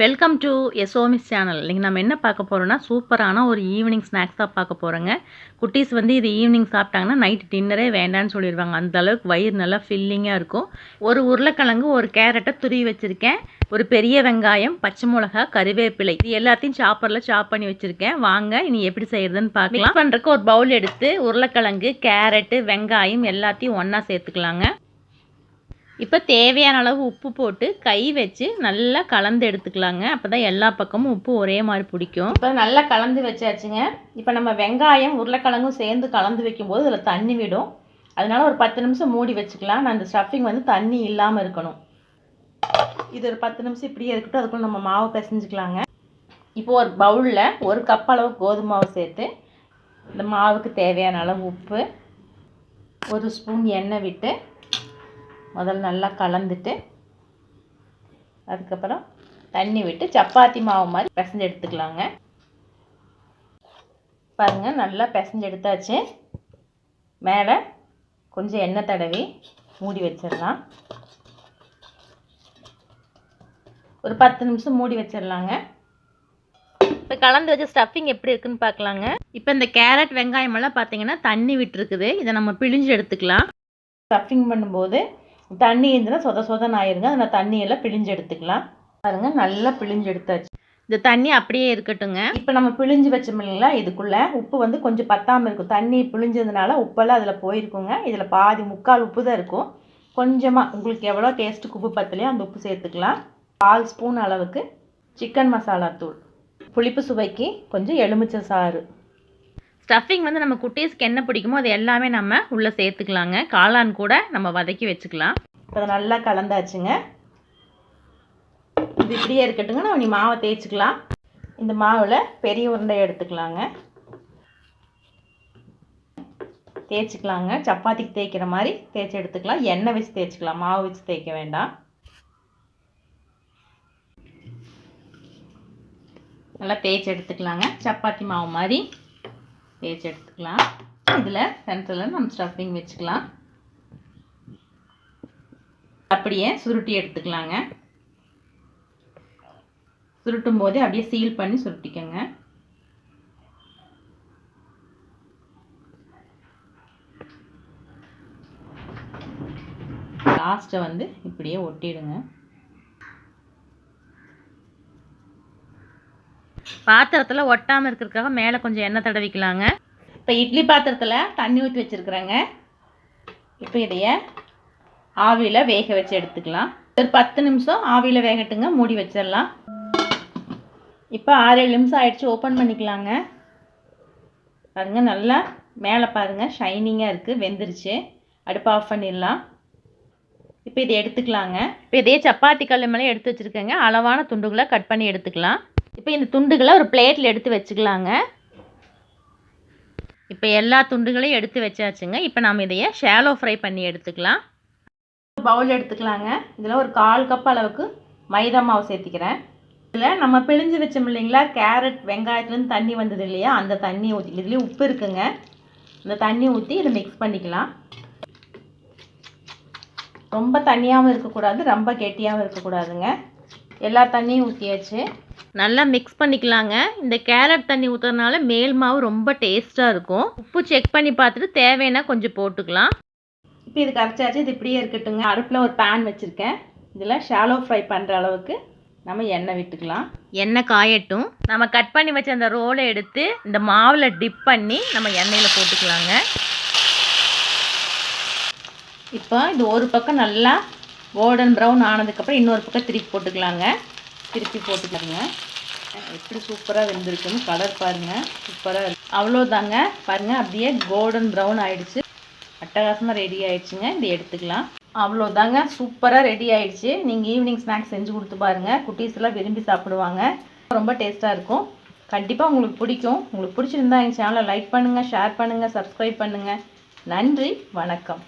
Welcome to எஸ்ஓமிஸ் channel இன்றைக்கி நம்ம என்ன பார்க்க போகிறோன்னா சூப்பரான ஒரு ஈவினிங் ஸ்நாக்ஸ் தான் பார்க்க போகிறோங்க குட்டீஸ் வந்து இது ஈவினிங் சாப்பிட்டாங்கன்னா நைட் டின்னரே வேண்டான்னு சொல்லிடுவாங்க அந்த அளவுக்கு வயிறு நல்லா ஃபில்லிங்காக இருக்கும். ஒரு உருளைக்கிழங்கு ஒரு கேரட்டை துருவி வச்சுருக்கேன். ஒரு பெரிய வெங்காயம் பச்சை மிளகா கருவேப்பிலை. இது எல்லாத்தையும் சாப்பரில் சாப் பண்ணி வச்சுருக்கேன். வாங்க இனி எப்படி செய்கிறதுன்னு பார்க்கலாம். பண்ணுறக்கு பண்ணுறதுக்கு ஒரு பவுல் எடுத்து உருளைக்கிழங்கு கேரட்டு வெங்காயம் எல்லாத்தையும் ஒன்றா சேர்த்துக்கலாங்க. இப்போ தேவையான அளவு உப்பு போட்டு கை வச்சு நல்லா கலந்து எடுத்துக்கலாங்க. அப்போ தான் எல்லா பக்கமும் உப்பு ஒரே மாதிரி பிடிக்கும். இப்போ நல்லா கலந்து வச்சாச்சுங்க. இப்போ நம்ம வெங்காயம் உருளைக்கிழங்கும் சேர்ந்து கலந்து வைக்கும்போது இதில் தண்ணி விடும். அதனால ஒரு பத்து நிமிஷம் மூடி வச்சுக்கலாம். நான் அந்த ஸ்டஃபிங் வந்து தண்ணி இல்லாமல் இருக்கணும். இது ஒரு பத்து நிமிஷம் இப்படியே இருக்கட்டும். அதுக்குள்ள நம்ம மாவு பிசைஞ்சுக்கலாங்க. இப்போ ஒரு பவுலில் ஒரு கப் அளவு கோதுமை மாவு சேர்த்து இந்த மாவுக்கு தேவையான அளவு உப்பு ஒரு ஸ்பூன் எண்ணெய் விட்டு முதல்ல நல்லா கலந்துட்டு அதுக்கப்புறம் தண்ணி விட்டு சப்பாத்தி மாவு மாதிரி பிசைஞ்சு எடுத்துக்கலாங்க. பாருங்கள் நல்லா பிசைஞ்சு எடுத்தாச்சு. மேலே கொஞ்சம் எண்ணெய் தடவி மூடி வச்சிடலாம். ஒரு பத்து நிமிஷம் மூடி வச்சிடலாங்க. இப்போ கலந்து வச்ச ஸ்டஃபிங் எப்படி இருக்குன்னு பார்க்கலாங்க. இப்போ இந்த கேரட் வெங்காயமெல்லாம் பார்த்தீங்கன்னா தண்ணி விட்டுருக்குது. இதை நம்ம பிழிஞ்சு எடுத்துக்கலாம். ஸ்டஃபிங் பண்ணும்போது தண்ணி இருந்துன்னா சொத சொதன்னு ஆயிருங்க. அதில் தண்ணியெல்லாம் பிழிஞ்சு எடுத்துக்கலாம். பாருங்க நல்லா பிழிஞ்சு எடுத்தாச்சு. இந்த தண்ணி அப்படியே இருக்கட்டுங்க. இப்போ நம்ம பிழிஞ்சு வச்சோம் இல்லைங்களா இதுக்குள்ளே உப்பு வந்து கொஞ்சம் பத்தாமல் இருக்கும். தண்ணி பிழிஞ்சதுனால உப்பெல்லாம் அதில் போயிருக்குங்க. இதில் பாதி முக்கால் உப்பு தான் இருக்கும். கொஞ்சமாக உங்களுக்கு எவ்வளோ டேஸ்ட்டுக்கு உப்பு பத்தலையோ அந்த உப்பு சேர்த்துக்கலாம். கால் ஸ்பூன் அளவுக்கு சிக்கன் மசாலா தூள். புளிப்பு சுவைக்கு கொஞ்சம் எலுமிச்சை சாறு. ஸ்டஃபிங் வந்து நம்ம குட்டீஸ்க்கு என்ன பிடிக்குமோ அது எல்லாமே நம்ம உள்ளே சேர்த்துக்கலாங்க. காளான் கூட நம்ம வதக்கி வச்சுக்கலாம். இப்போ அதை நல்லா கலந்தாச்சுங்க. இது இப்படியே இருக்கட்டுங்க நம்ம நீ மாவை தேய்ச்சிக்கலாம். இந்த மாவில் பெரிய உருண்டை எடுத்துக்கலாங்க. தேய்ச்சிக்கலாங்க. சப்பாத்திக்கு தேய்க்கிற மாதிரி தேய்ச்சி எடுத்துக்கலாம். எண்ணெய் வச்சு தேய்ச்சிக்கலாம். மாவு வச்சு தேய்க்க வேண்டாம். நல்லா தேய்ச்சி எடுத்துக்கலாங்க. சப்பாத்தி மாவு மாதிரி. தேய்ச்சி எடுத்துக்கலாம். இதில் சென்டரில் நம்ம ஸ்டஃபிங் வச்சுக்கலாம். அப்படியே சுருட்டி எடுத்துக்கலாங்க. சுருட்டும் போதே அப்படியே சீல் பண்ணி சுருட்டிக்கோங்க. லாஸ்ட்டை வந்து இப்படியே ஒட்டிடுங்க. பாத்திரத்தில் ஒட்டாமல் இருக்கிறதுக்காக மேலே கொஞ்சம் எண்ணெய் தடவிக்கலாங்க. இப்போ இட்லி பாத்திரத்தில் தண்ணி ஊற்றி வச்சுருக்குறேங்க. இப்போ இதைய ஆவியில் வேக வச்சு எடுத்துக்கலாம். ஒரு பத்து நிமிஷம் ஆவியில் வேகட்டுங்க மூடி வச்சிடலாம். இப்போ ஆறு ஏழு நிமிஷம் ஆயிடுச்சு ஓப்பன் பண்ணிக்கலாங்க. பாருங்கள் நல்லா மேலே பாருங்கள் ஷைனிங்காக இருக்குது வெந்துருச்சு. அடுப்பு ஆஃப் பண்ணிடலாம். இப்போ இதை எடுத்துக்கலாங்க. இப்போ இதே சப்பாத்தி கல் மேலே எடுத்து வச்சுருக்கேங்க. அளவான துண்டுகளை கட் பண்ணி எடுத்துக்கலாம். இப்போ இந்த துண்டுகளை ஒரு பிளேட்டில் எடுத்து வச்சுக்கலாங்க. இப்போ எல்லா துண்டுகளையும் எடுத்து வச்சாச்சுங்க. இப்போ நாம் இதையே ஷேலோ ஃப்ரை பண்ணி எடுத்துக்கலாம். பவுல் எடுத்துக்கலாங்க. இதில் ஒரு கால் கப் அளவுக்கு மைதா மாவு சேர்த்திக்கிறேன். இதில் நம்ம பிழிஞ்சு வச்சோம் இல்லைங்களா? கேரட் வெங்காயத்துலேருந்து தண்ணி வந்தது இல்லையா? அந்த தண்ணி ஊற்றி இதுலேயும் உப்பு இருக்குங்க. இந்த தண்ணி ஊற்றி இதை மிக்ஸ் பண்ணிக்கலாம். ரொம்ப தண்ணியாகவும் இருக்கக்கூடாது ரொம்ப கெட்டியாகவும் இருக்கக்கூடாதுங்க. எல்லா தண்ணியும் ஊற்றியாச்சு நல்லா மிக்ஸ் பண்ணிக்கலாங்க. இந்த கேரட் தண்ணி ஊற்றுறதுனால மேல் மாவு ரொம்ப டேஸ்ட்டாக இருக்கும். உப்பு செக் பண்ணி பார்த்துட்டு தேவைன்னா கொஞ்சம் போட்டுக்கலாம். இப்போ இது கரைச்சாச்சு இது இப்படியே இருக்கட்டுங்க. அடுப்பில் ஒரு பேன் வச்சுருக்கேன். இதில் ஷாலோ ஃப்ரை பண்ணுற அளவுக்கு நம்ம எண்ணெய் விட்டுக்கலாம். எண்ணெய் காயட்டும். நம்ம கட் பண்ணி வச்ச அந்த ரோலை எடுத்து இந்த மாவில் டிப் பண்ணி நம்ம எண்ணெயில் போட்டுக்கலாங்க. இப்போ இது ஒரு பக்கம் நல்லா கோல்டன் ப்ரௌன் ஆனதுக்கப்புறம் இன்னொரு பக்கம் திருப்பி போட்டுக்கலாங்க. திருப்பி போட்டுக்கிறேங்க எப்படி சூப்பராக வெந்திருக்குன்னு கலர் பாருங்கள் சூப்பராக இருக்கு. அவ்வளோதாங்க பாருங்கள் அப்படியே கோல்டன் ப்ரௌன் ஆயிடுச்சு. அட்டகாசமாக ரெடி ஆயிடுச்சுங்க. இதை எடுத்துக்கலாம். அவ்வளோதாங்க சூப்பராக ரெடி ஆயிடுச்சு. நீங்கள் ஈவினிங் ஸ்நாக்ஸ் செஞ்சு கொடுத்து பாருங்கள் குட்டீஸ்லாம் விரும்பி சாப்பிடுவாங்க. ரொம்ப டேஸ்ட்டாக இருக்கும். கண்டிப்பாக உங்களுக்கு பிடிக்கும். உங்களுக்கு பிடிச்சிருந்தா எங்கள் சேனலை லைக் பண்ணுங்கள் ஷேர் பண்ணுங்கள் சப்ஸ்கிரைப் பண்ணுங்கள் நன்றி. வணக்கம்.